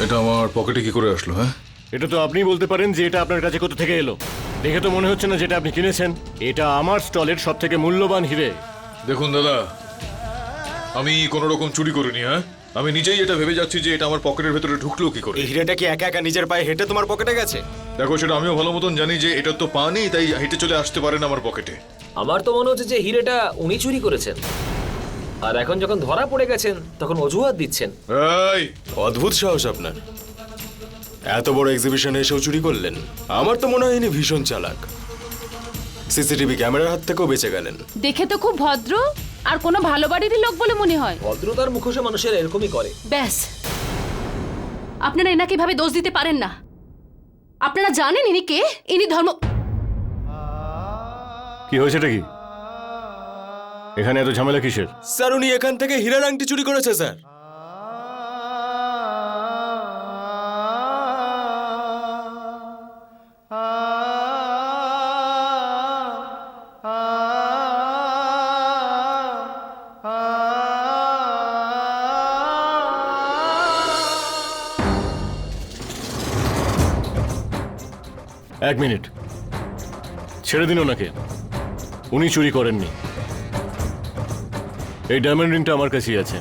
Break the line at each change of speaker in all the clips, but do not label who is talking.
এটা আমার পকেটে কি করে আসলো হ্যাঁ?
এটা তো আপনি বলতে পারেন যে এটা আপনার কাছে কোথা থেকে এলো। দেখে তো মনে হচ্ছে না যেটা আপনি কিনেছেন। এটা আমার স্টলের সব থেকে মূল্যবান হিরে।
দেখুন দাদা আমি কোনো রকম চুরি করিনি হ্যাঁ? আমি নিজেই এটা ভেবে যাচ্ছি যে এটা আমার পকেটের ভেতরে ঢুকলো কি করে।
এই হিরেটা কি একা একা নিজের পায়ে হেঁটে তোমার পকেটে গেছে?
দেখো সেটা আমিও ভালো মতন জানি যে এটা তো পা নেই তাই হেঁটে চলে আসতে পারে না আমার পকেটে।
আমার তো মনে হচ্ছে যে হিরেটা উনি চুরি করেছেন। আর এখন যখন ধরা পড়ে গেছেন তখন অজুহাত দিচ্ছেন।
এই!
অদ্ভুত সাহস আপনার। এত বড় এক্সিবিশনে এসেও চুরি করলেন। আমার তো মনে হয় ইনি ভীষণ চালাক। সিসিটিভি ক্যামেরার হাত থেকেও বেঁচে গেলেন।
দেখে তো খুব ভদ্র। আর কোনো ভালো বাড়িরই লোক বলে মনে হয়।
ভদ্রতার মুখোশে মানুষের এরকমই করে।
ব্যাস। আপনারা এনাকে এভাবে দোষ দিতে পারেন না। আপনারা জানেন ইনি কে? ইনি ধর্ম
কি হয়েছেটা কি? এখানে এত ঝামেলা কিসের?
স্যার উনি এখান থেকে হীরার আংটি চুরি করেছে স্যার।
এক মিনিট। ছেড়ে দিন ওনাকে। উনি চুরি করেননি। এই ডায়মন্ড রিংটা আমার কাছেই আছে।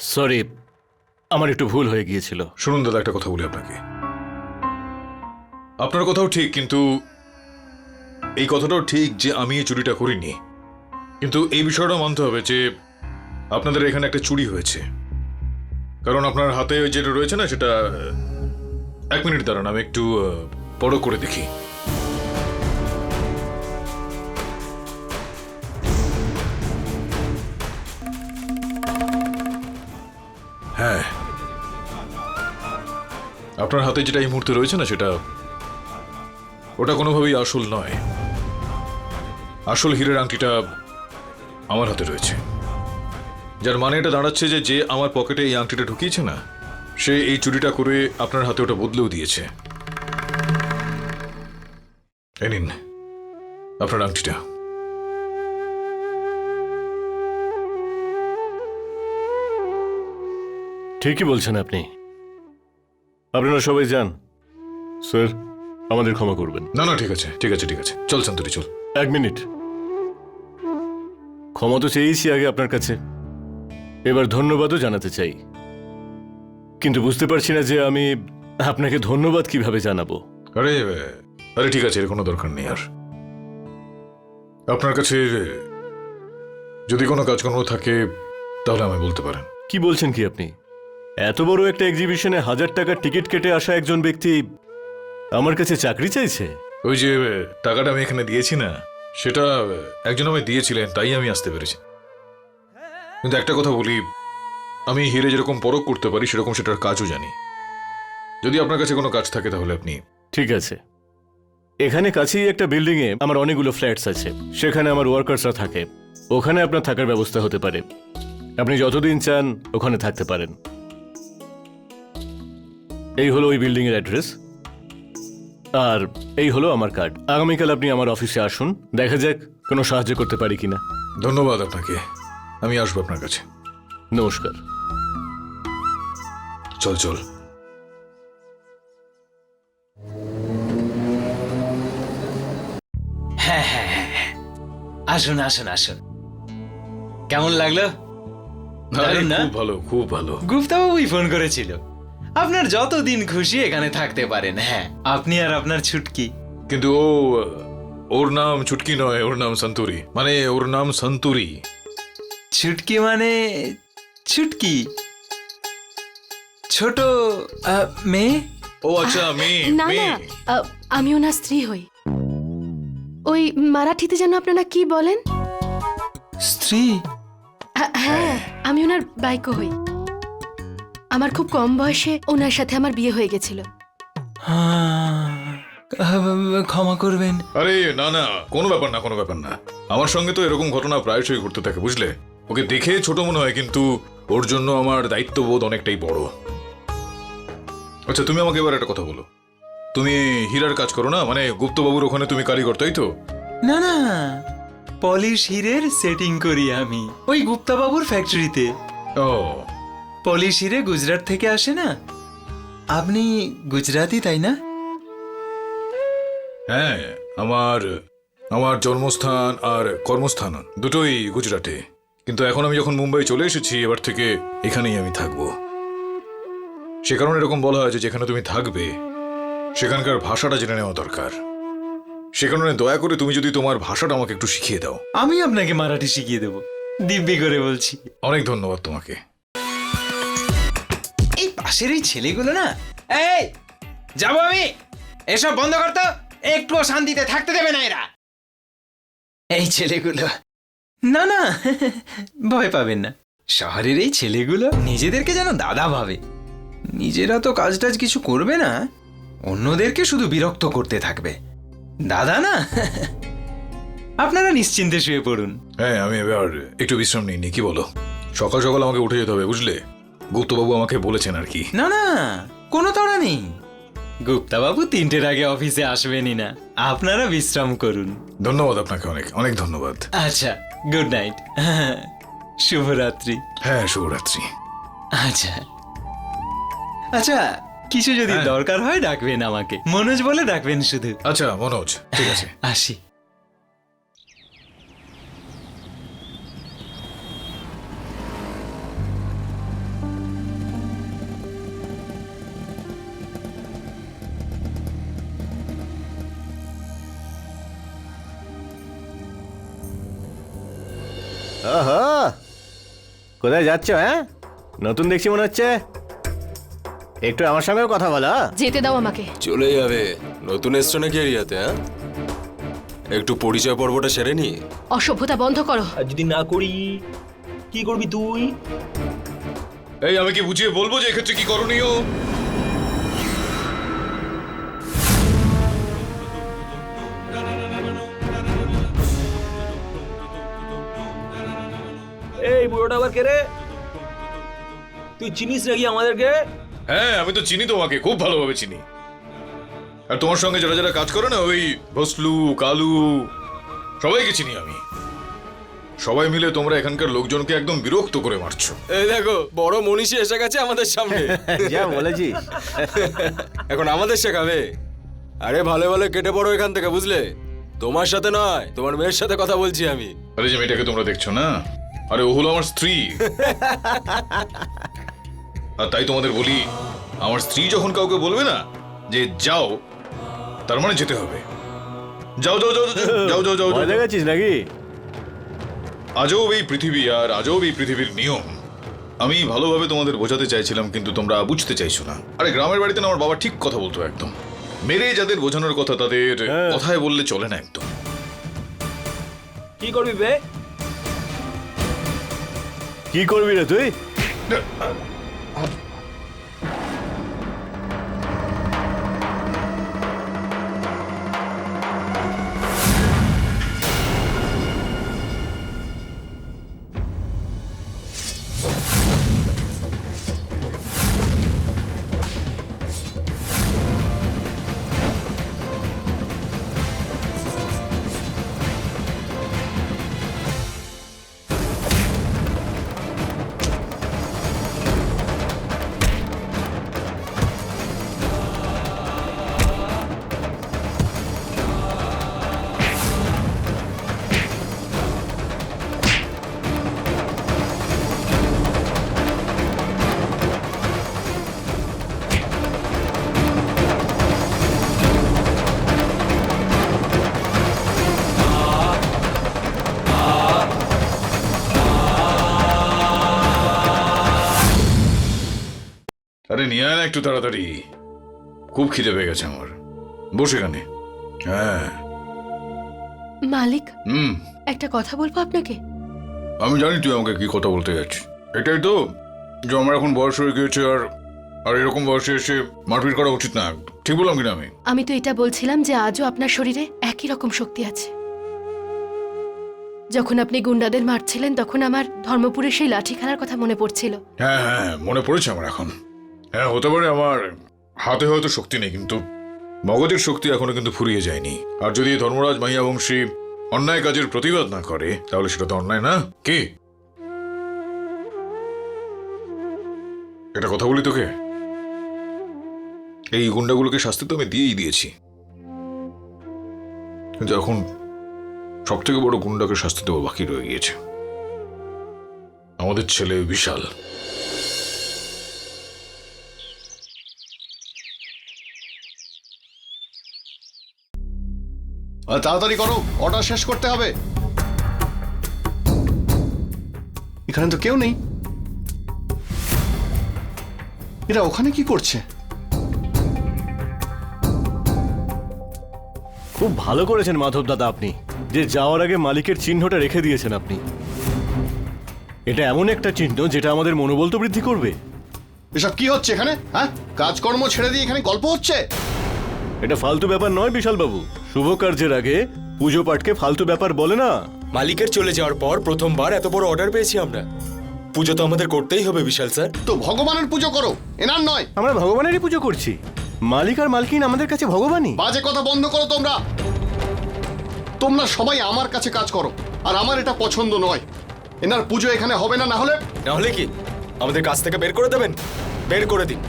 সরি আমার একটু ভুল হয়ে গিয়েছিল।
শুনুন দাদা, একটা কথা বলি আপনাকে। আপনার কথাও ঠিক, কিন্তু এই কথাটাও ঠিক যে আমি এই চুরিটা করিনি। কিন্তু এই বিষয়টা মানতে হবে যে আপনাদের এখানে একটা চুরি হয়েছে। কারণ আপনার হাতে যেটা রয়েছে না, সেটা এক মিনিট দাঁড়ান, আমি একটু বড় করে দেখি। হ্যাঁ। আপনার হাতে যেটা এই মুহূর্তে রয়েছে না, সেটা ওটা কোনোভাবেই আসল নয়। আসল হীরের আংটিটা আমার হাতে রয়েছে। যার মানে এটা দাঁড়াচ্ছে যে যে আমার পকেটে এই আংটিটা ঢুকিয়েছে না সে এই চুরিটা করে আপনার হাতে ওটা বদলেও দিয়েছে। নিন আপনার আংটিটা।
ঠিকই বলছেন আপনি। আপনারা সবাই যান। স্যার আমাদের ক্ষমা করবেন।
না না ঠিক আছে ঠিক আছে ঠিক আছে। চল শান্তরি চল।
এক মিনিট। ক্ষমা তো চেয়েছি আগে আপনার কাছে। এবার ধন্যবাদও জানাতে চাই। কিন্তু বুঝতে পারছি না যে আমি আপনাকে ধন্যবাদ কীভাবে জানাব।
আরে আরে ঠিক আছে এর কোনো দরকার নেই আর। আপনার কাছে যদি কোনো কাজকর্ম থাকে তাহলে আমায় বলতে পারেন।
কি বলছেন কি আপনি? এত বড় একটা এক্সিবিশনে হাজার টাকার টিকিট কেটে আসা একজন ব্যক্তি আমার কাছে চাকরি চাইছে?
ওই যে টাকাটা আমি এখানে দিয়েছি না সেটা একজন আমায় দিয়েছিলেন তাই আমি আসতে পেরেছি। কিন্তু একটা কথা বলি আমি হিরে যেরকম পরখ করতে পারি সেরকম সেটার কাজও জানি। যদি আপনার কাছে কোনো কাজ থাকে তাহলে আপনি
ঠিক আছে। এখানে কাছেই একটা বিল্ডিংয়ে আমার অনেকগুলো ফ্ল্যাটস আছে। সেখানে আমার ওয়ার্কার্সরা থাকে। ওখানে আপনার থাকার ব্যবস্থা হতে পারে। আপনি যতদিন চান ওখানে থাকতে পারেন। এই হলো ওই বিল্ডিংয়ের অ্যাড্রেস আর এই হলো আমার কার্ড আগামীকাল আপনি আমার অফিসে আসুন। দেখা যাক কোনো সাহায্য করতে পারি কিনা।
ধন্যবাদ আপনাকে। আমি আসব আপনার কাছে।
নমস্কার।
চল চল।
আসুন আসুন আসুন। কেমন লাগল?
আরে,
দারুণ না?
খুব ভালো খুব ভালো।
গুপ্তাবাবুই ফোন করেছিল। আপনার যতদিন খুশি এখানে থাকতে পারেন হ্যাঁ। আপনি আর আপনার ছুটকি।
কিন্তু ও ওর নাম ছুটকি নয় ওর নাম সন্তুরি। মানে ওর নাম সন্তুরি।
ছুটকি মানে ছুটকি। ছোট আহ, মেয়ে?
ও আচ্ছা মেয়ে
না না
মেয়ে।
আ, আমি ওনার স্ত্রী হই। ওই মারাঠিতে যেন আপনারা কি বলেন?
স্ত্রী?
আ, হ্যাঁ আমি ওনার বাইকও হই। আমার খুব কম বয়সে ওনার সাথে আমার বিয়ে হয়ে গেছিল।
আহ, ক্ষমা করবেন।
আরে না না কোনো ব্যাপার না কোনো ব্যাপার না। আমার সঙ্গে তো এরকম ঘটনা প্রায়শই ঘটতে থাকে বুঝলে? ওকে দেখে ছোট মনে হয় কিন্তু ওর জন্য আমার দায়িত্ববোধ অনেকটাই বড়। আচ্ছা তুমি আমাকে এবার একটা কথা বলো। তুমি হীরার কাজ করো না? মানে গুপ্তবাবুর ওখানে তুমি কারিগর তাই তো?
না না। পলিশ হিরের সেটিং করি আমি। ওই গুপ্তাবাবুর ফ্যাক্টরিতে
ও।
পলিশ হিরে গুজরাট থেকে আসে না? আপনি গুজরাতি তাই না?
হ্যাঁ আমার আমার জন্মস্থান আর কর্মস্থান দুটোই গুজরাটে। কিন্তু এখন আমি যখন মুম্বাই চলে এসেছি এবার থেকে এখানেই আমি থাকব। সে কারণে এরকম বলা হয় যে যেখানে তুমি থাকবে সেখানকার ভাষাটা জেনে নেওয়া দরকার। সে কারণে দয়া করে তুমি যদি তোমার ভাষাটা আমাকে একটু শিখিয়ে দাও।
আমি আপনাকে মারাঠি শিখিয়ে দেব। দিব্যি করে বলছি।
অনেক ধন্যবাদ তোমাকে।
এই পাশের এই ছেলেগুলো না এই যাব আমি। এসব বন্ধ করতো একটুও শান্তিতে থাকতে দেবে না এরা। এই ছেলেগুলো না না ভয় পাবেন না। শহরের এই ছেলেগুলো নিজেদেরকে যেন দাদা ভাবে। নিজেরা তো কাজ টাজ কিছু করবে না। অন্যদেরকে শুধু বিরক্ত করতে থাকবে। দাদা না? আপনারা নিশ্চিন্তে শুয়ে পড়ুন।
হ্যাঁ আমি এবার একটু বিশ্রাম নিইনি কি বলো। সকাল সকাল আমাকে উঠে যেতে হবে বুঝলে? গুপ্তবাবু আমাকে বলেছেন আর কি।
না না কোনো তাড়া নেই। গুপ্তাবাবু তিনটের আগে অফিসে আসবেনই না। আপনারা বিশ্রাম করুন।
ধন্যবাদ আপনাকে অনেক অনেক ধন্যবাদ।
আচ্ছা গুড নাইট। শুভরাত্রি।
হ্যাঁ শুভরাত্রি।
আচ্ছা। আচ্ছা কিছু যদি
হ্যাঁ।
দরকার হয় ডাকবেন আমাকে। মনোজ বলে ডাকবেন শুধু।
আচ্ছা মনোজ ঠিক আছে।
আসি।
কোথায় যাচ্ছ হ্যাঁ? নতুন দেখছি মনে হচ্ছে। একটু আমার সঙ্গেও কথা বলা
যেতে দাও আমাকে।
চলে যাবে। নতুন এসছো নাকি এরিয়াতে হ্যাঁ? একটু পরিচয় পর্বটা সেরে নি।
অসভ্যতা বন্ধ করো।
আর যদি না করি কি করবি তুই?
এই আমি কি বুঝিয়ে বলব যে এক্ষেত্রে কি করণীয়
এই বুড়োটা আবার কে রে? তুই চিনিস নাকি আমাদেরকে?
হ্যাঁ আমি তো চিনি তোমাকে খুব ভালোভাবে চিনি। আর তোমার সঙ্গে যারা যারা কাজ করে না ওই ভসলু কালু সবাইকে চিনি আমি। সবাই মিলে তোমরা এখানকার লোকজনকে একদম বিরক্ত করে মারছো।
এই দেখো বড় মনীষী এসে গেছে আমাদের সামনে।
যা বলেছিস
এখন আমাদের শেখাবে। আরে ভালো ভালো কেটে পড়ো এখান থেকে বুঝলে? তোমার সাথে নয় তোমার মেয়ের সাথে কথা বলছি আমি।
আরে যে মেয়েটাকে তোমরা দেখছ না? আরে ও হলো আমার স্ত্রী। আর তাই তোমাদের বলি আমার স্ত্রী যখন কাউকে বলবে না যে যাও তার মানে যেতে হবে। যাও যাও যাও যাও, যাও যাও যাও
মজা গেছিস নাকি?
আজব এই পৃথিবী আর আজব এই পৃথিবীর নিয়ম। আমি ভালোভাবে তোমাদের বোঝাতে চাইছিলাম কিন্তু তোমরা বুঝতে চাইছো না। আরে গ্রামের বাড়িতে না আমার বাবা ঠিক কথা বলতো একদম। মেরে যাদের বোঝানোর কথা তাদের
হ্যাঁ।
কথায় বললে চলে না একদম।
কি করবি বে?
কি করবি রে তুই?
আরে নিয়ে আয় না একটু তাড়াতাড়ি। খুব খিদে পেয়ে গেছে আমার। বসে এখানে। হ্যাঁ।
মালিক
হুম।
একটা কথা বলব আপনাকে?
আমি জানি তুই আমাকে কি কথা বলতে যাচ্ছিস। এটাই তো যে আমার এখন বয়স হয়ে গিয়েছে আর আর এরকম বয়সে এসে মারপিট করা উচিত না। ঠিক বললাম কিনা আমি?
আমি তো এটা বলছিলাম যে আজও আপনার শরীরে একই রকম শক্তি আছে। যখন আপনি গুন্ডাদের মারছিলেন তখন আমার ধর্মপুরের সেই লাঠি খেলার কথা মনে পড়ছিল।
হ্যাঁ হ্যাঁ মনে পড়েছে আমার এখন। হ্যাঁ হতে পারে আমার হাতে হয়তো শক্তি নেই, কিন্তু মগজের শক্তি এখনও কিন্তু ফুরিয়ে যায়নি। আর যদি ধর্মরাজ মাহিয়া বংশী অন্যায় কাজের প্রতিবাদ না করে, তাহলে সেটা তো অন্যায় না? কে? এটা কথা বলি তোকে? এই গুন্ডাগুলোকে শাস্তি তো আমি দিয়েই দিয়েছি। কিন্তু এখন সব থেকে বড় গুন্ডাকে শাস্তি দেওয়া বাকি রয়ে গিয়েছে। আমাদের ছেলে বিশাল।
তাড়াতাড়ি করো অর্ডার শেষ করতে হবে। এখানে তো কেউ নেই। এরা ওখানে কি করছে?
খুব ভালো করেছেন মাধব দাদা আপনি। যে যাওয়ার আগে মালিকের চিহ্নটা রেখে দিয়েছেন আপনি। এটা এমন একটা চিহ্ন যেটা আমাদের মনোবল তো বৃদ্ধি করবে।
এসব কি হচ্ছে এখানে হ্যাঁ? কাজকর্ম ছেড়ে দিয়ে এখানে গল্প হচ্ছে?
এটা ফালতু ব্যাপার নয় বিশাল বাবু শুভ কার্যের আগে পুজো পাঠকে ফালতু ব্যাপার বলে না।
মালিকের চলে যাওয়ার পর প্রথমবার এত বড় অর্ডার পেয়েছি আমরা। পুজো তো আমাদের করতেই হবে বিশাল স্যার।
তো ভগবানের পুজো করো এনার নয়।
আমরা ভগবানেরই পুজো করছি। মালিক আর মালকিন আমাদের কাছে ভগবানই।
বাজে কথা বন্ধ করো তোমরা। তোমরা সবাই আমার কাছে কাজ করো আর আমার এটা পছন্দ নয়। এনার পুজো এখানে হবে না না হলে
নাহলে কি? আমাদের কাছ থেকে বের করে দেবেন? বের করে দিন।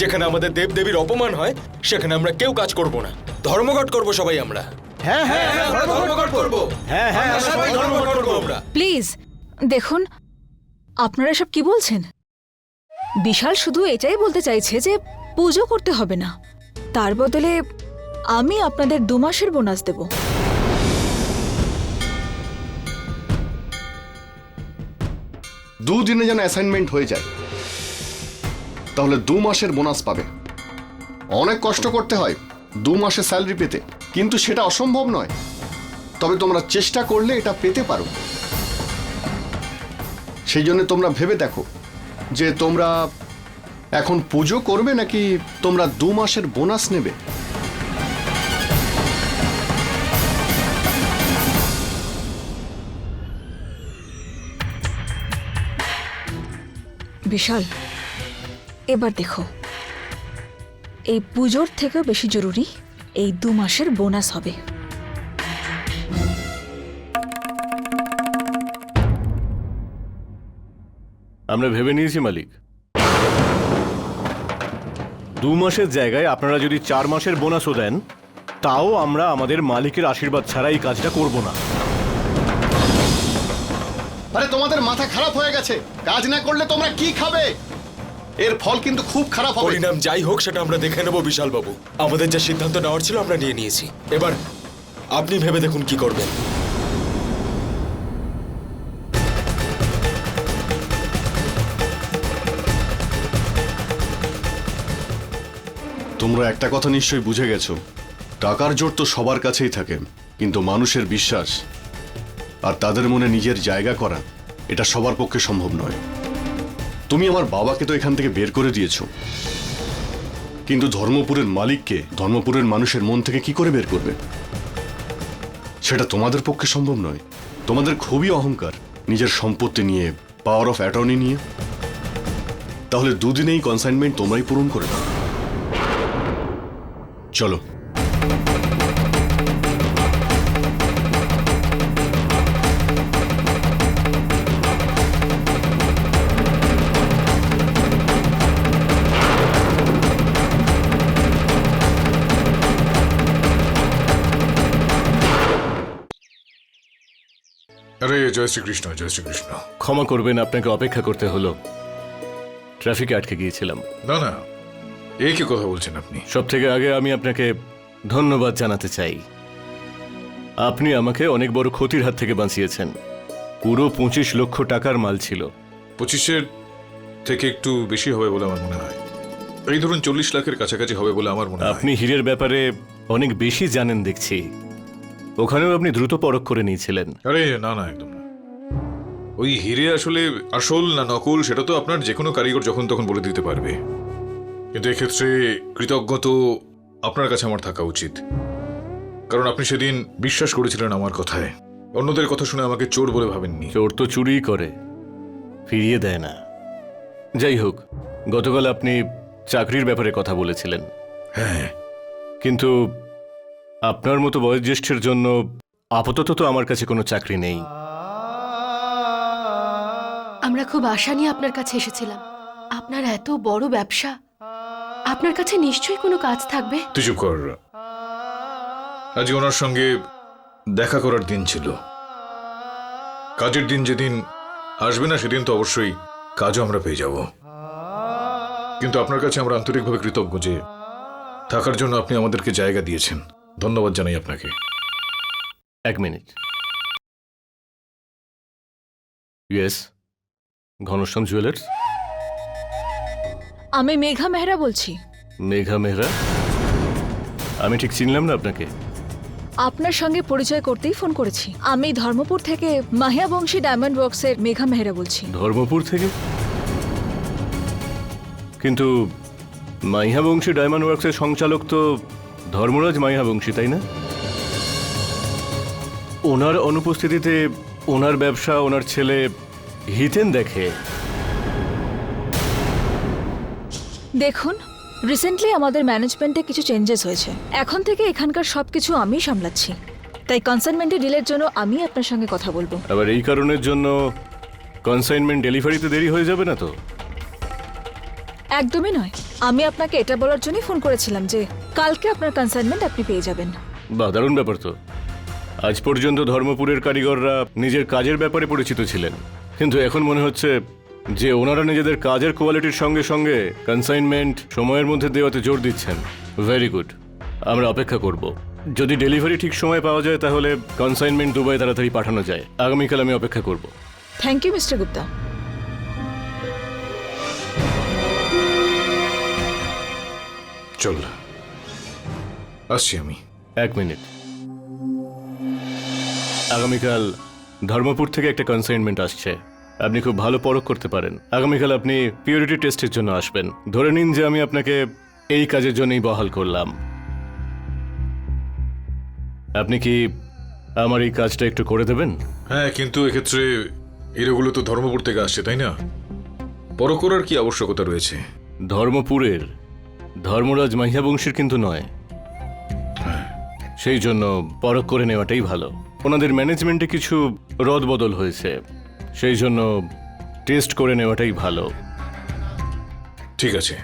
যেখানে আমাদের দেব দেবীর অপমান হয় সেখানে আমরা কেউ কাজ করব না। ধর্মঘট করব সবাই আমরা।
হ্যাঁ হ্যাঁ
আমরা ধর্মঘট করব।
হ্যাঁ হ্যাঁ
সবাই ধর্মঘট করব। আমরা।
প্লিজ দেখুন আপনারা সব কি বলছেন? বিশাল শুধু এটাই বলতে চাইছে যে পুজো করতে হবে না। তার বদলে আমি আপনাদের দু মাসের বোনাস দেব।
দুদিনে যেন অ্যাসাইনমেন্ট হয়ে যায়। তাহলে দু মাসের বোনাস পাবে। অনেক কষ্ট করতে হয় দু মাসের স্যালারি পেতে, কিন্তু সেটা অসম্ভব নয়। তবে তোমরা চেষ্টা করলে এটা পেতে পারো। সেই জন্য তোমরা ভেবে দেখো যে তোমরা এখন পুজো করবে নাকি তোমরা দু মাসের বোনাস নেবে?
বিশাল। এবার দেখো। এই পুজোর থেকেও বেশি জরুরি এই দু মাসের বোনাস হবে।
আমরা ভেবে নিয়েছি মালিক। দু মাসের জায়গায় আপনারা যদি চার মাসের বোনাসও দেন তাও আমরা আমাদের মালিকের আশীর্বাদ ছাড়া এই কাজটা করব না।
আরে তোমাদের মাথা খারাপ হয়ে গেছে। কাজ না করলে তোমরা কি খাবে? এর ফল কিন্তু খুব খারাপ হবে।
পরিণাম যাই হোক সেটা আমরা দেখে নেব বিশাল বাবু আমাদের যা সিদ্ধান্ত নেওয়ার ছিল আমরা নিয়ে নিয়েছি। এবার আপনি ভেবে দেখুন কি করবেন।
তোমরা একটা কথা নিশ্চয়ই বুঝে গেছো। টাকার জোর তো সবার কাছেই থাকে কিন্তু মানুষের বিশ্বাস আর তাদের মনে নিজের জায়গা করা এটা সবার পক্ষে সম্ভব নয়। তুমি আমার বাবাকে তো এখান থেকে বের করে দিয়েছ। কিন্তু ধর্মপুরের মালিককে ধর্মপুরের মানুষের মন থেকে কি করে বের করবে? সেটা তোমাদের পক্ষে সম্ভব নয়। তোমাদের খুবই অহংকার নিজের সম্পত্তি নিয়ে পাওয়ার অফ অ্যাটর্নি নিয়ে। তাহলে দুদিনেই কনসাইনমেন্ট তোমরাই পূরণ করে চলো।
আরে জয় শ্রীকৃষ্ণ জয় শ্রীকৃষ্ণ।
ক্ষমা করবেন আপনাকে অপেক্ষা করতে হলো। ট্রাফিকে আটকে গিয়েছিলাম।
না না এই কি কথা বলছেন আপনি?
সব থেকে আগে আমি আপনাকে ধন্যবাদ জানাতে চাই। আপনি আমাকে অনেক বড় ক্ষতির হাত থেকে বাঁচিয়েছেন। পুরো পঁচিশ লক্ষ টাকার মাল ছিল।
পঁচিশের থেকে একটু বেশি হবে বলে আমার মনে হয়। এই ধরুন চল্লিশ লাখের কাছাকাছি হবে বলে আমার মনে হয়।
আপনি হীরের ব্যাপারে অনেক বেশি জানেন দেখছি। ওখানেও আপনি দ্রুত পরখ করে নিয়েছিলেন।
আরে না না একদম না। ওই হিরে আসলে আসল না নকল সেটা তো আপনার যে কোনো কারিগর যখন তখন বলে দিতে পারবে। কিন্তু এক্ষেত্রে কৃতজ্ঞ তো আপনার কাছে আমার থাকা উচিত। কারণ আপনি সেদিন বিশ্বাস করেছিলেন আমার কথায়। অন্যদের কথা শুনে আমাকে চোর বলে ভাবেননি।
চোর তো চুরিই করে ফিরিয়ে দেয় না। যাই হোক গতকাল আপনি চাকরির ব্যাপারে কথা বলেছিলেন।
হ্যাঁ।
কিন্তু আপনার মতো বয়োজ্যেষ্ঠের জন্য আপাতত তো আমার কাছে কোনো চাকরি নেই।
আমরা খুব আশা নিয়ে আপনার কাছে এসেছিলাম। আপনার এত বড় ব্যবসা। আপনার কাছে নিশ্চয়ই কোনো কাজ থাকবে?
তুই চুপ কর। আজ ওনার সঙ্গে দেখা করার দিন ছিল। কাজের দিন যেদিন আসবে না সেদিন তো অবশ্যই কাজও আমরা পেয়ে যাব। কিন্তু আপনার কাছে আমরা আন্তরিকভাবে কৃতজ্ঞ যে থাকার জন্য আপনি আমাদেরকে জায়গা দিয়েছেন। ধন্যবাদ জানাই আপনাকে।
এক মিনিট। Yes Ghanshyam jewellers?
আমি মেঘা মেহরা বলছি।
মেঘা মেহরা? আমি ঠিক চিনলাম না আপনাকে।
আপনার সঙ্গে পরিচয় করতেই ফোন করেছি। আমি ধর্মপুর থেকে মাহিয়া বংশী ডায়মন্ড ওয়ার্কসের মেঘা মেহরা বলছি।
ধর্মপুর থেকে? কিন্তু মাইহা বংশী ডায়মন্ড ওয়ার্কসের সঞ্চালক তো ধর্মরাজ মাইহা বংশী তাই না? ওনার অনুপস্থিতিতে ওনার ব্যবসা ওনার ছেলে হিতেন দেখে।
দেখুন রিসেন্টলি আমাদের ম্যানেজমেন্টে কিছু চেঞ্জেস হয়েছে। এখন থেকে এখানকার সব কিছু আমিই সামলাচ্ছি। তাই কনসাইনমেন্টের ডিলের জন্য আমি আপনার সঙ্গে কথা বলব।
আবার এই কারণের জন্য কনসাইনমেন্ট ডেলিভারিতে দেরি হয়ে যাবে না তো?
একদমই নয়। আমি আপনাকে এটা বলার জন্যই ফোন করেছিলাম যে কালকে আপনার কনসাইনমেন্ট আপনি পেয়ে যাবেন।
বা দারুণ ব্যাপার তো। আজ পর্যন্ত ধর্মপুরের কারিগররা নিজের কাজের ব্যাপারে পরিচিত ছিলেন। কিন্তু এখন মনে হচ্ছে যে ওনারা নিজেদের কাজের কোয়ালিটির সঙ্গে সঙ্গে কনসাইনমেন্ট সময়ের মধ্যে দেওয়াতে জোর দিচ্ছেন। ভেরি গুড আমরা অপেক্ষা করব। যদি ডেলিভারি ঠিক সময় পাওয়া যায় তাহলে কনসাইনমেন্ট দুবাই তাড়াতাড়ি পাঠানো যায়। আগামীকাল আমি অপেক্ষা করব।
থ্যাংক ইউ মিস্টার গুপ্তা
চল। আসছি আমি।
এক মিনিট। আগামীকাল ধর্মপুর থেকে একটা কনসাইনমেন্ট আসছে। আপনি খুব ভালো পরখ করতে পারেন। আগামীকাল আপনি পিওরিটি টেস্টের জন্য আসবেন। ধরে নিন যে আমি আপনাকে এই কাজের জন্যই বহাল করলাম। আপনি কি আমার এই কাজটা একটু করে দেবেন?
হ্যাঁ কিন্তু এক্ষেত্রে হিরোগুলো তো ধর্মপুর থেকে আসছে তাই না? বড় করার কি আবশ্যকতা রয়েছে?
ধর্মপুরের ধর্মরাজ মাহিয়া বংশীর কিন্তু নয়। সেই জন্য পরখ করে নেওয়াটাই ভালো। ওনাদের ম্যানেজমেন্টে কিছু রদবদল হয়েছে। সেই জন্য টেস্ট করে নেওয়াটাই ভালো।
ঠিক আছে।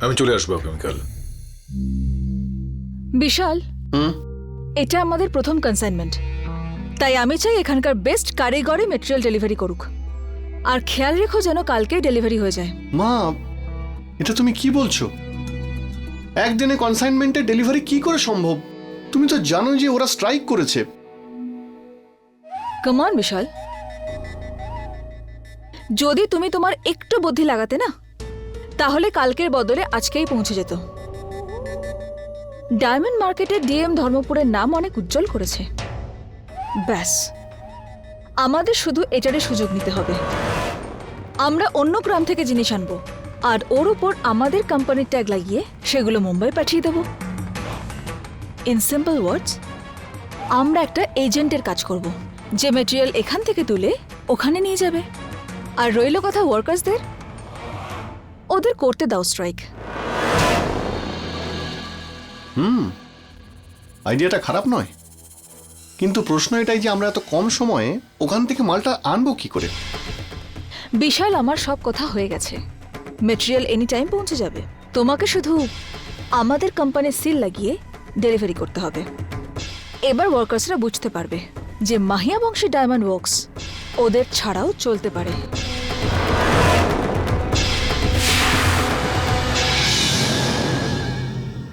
আমি চলে আসব আগামীকাল।
বিশাল। এটা আমাদের প্রথম কনসাইনমেন্ট তাই আমি চাই এখানকার বেস্ট কারিগরে মেটেরিয়াল ডেলিভারি করুক। আর খেয়াল রেখো যেন কালকেই ডেলিভারি হয়ে যায়।
মা এটা তুমি কি বলছো? একদিনে কনসাইনমেন্টের ডেলিভারি কি করে সম্ভব? তুমি তো জানো যে ওরা স্ট্রাইক করেছে।
কমান বিশাল যদি তুমি তোমার একটু বুদ্ধি লাগাতে না, তাহলে কালকের বদলে আজকেই পৌঁছে যেত। ডায়মন্ড মার্কেটের ডিএম ধর্মপুরের নাম অনেক উজ্জ্বল করেছে। ব্যাস, আমাদের শুধু এটারই সুযোগ নিতে হবে। আমরা অন্য গ্রাম থেকে জিনিস আনব। আর ওর ওপর আমাদের কোম্পানির ট্যাগ লাগিয়ে সেগুলো মুম্বাই পাঠিয়ে দেবো। ইন সিম্পল ওয়ার্ডস আমরা একটা এজেন্টের কাজ করব যে মেটেরিয়াল এখান থেকে তুলে ওখানে নিয়ে যাবে। আর রইল কথা ওয়ার্কার্সদের ওদের করতে দাও স্ট্রাইক হুম
আইডিয়াটা খারাপ নয়। কিন্তু প্রশ্ন এটাই যে আমরা এত কম সময়ে ওখান থেকে মালটা আনব কি করে?
বিশাল আমার সব কথা হয়ে গেছে। মেটেরিয়াল এনি টাইম পৌঁছে যাবে। তোমাকে শুধু আমাদের কোম্পানির সিল লাগিয়ে ডেলিভারি করতে হবে। এবার ওয়ার্কার্সরা বুঝতে পারবে যে মাহিয়া বংশী ডায়মন্ড ওয়ার্কস ওদের ছাড়াও চলতে পারে।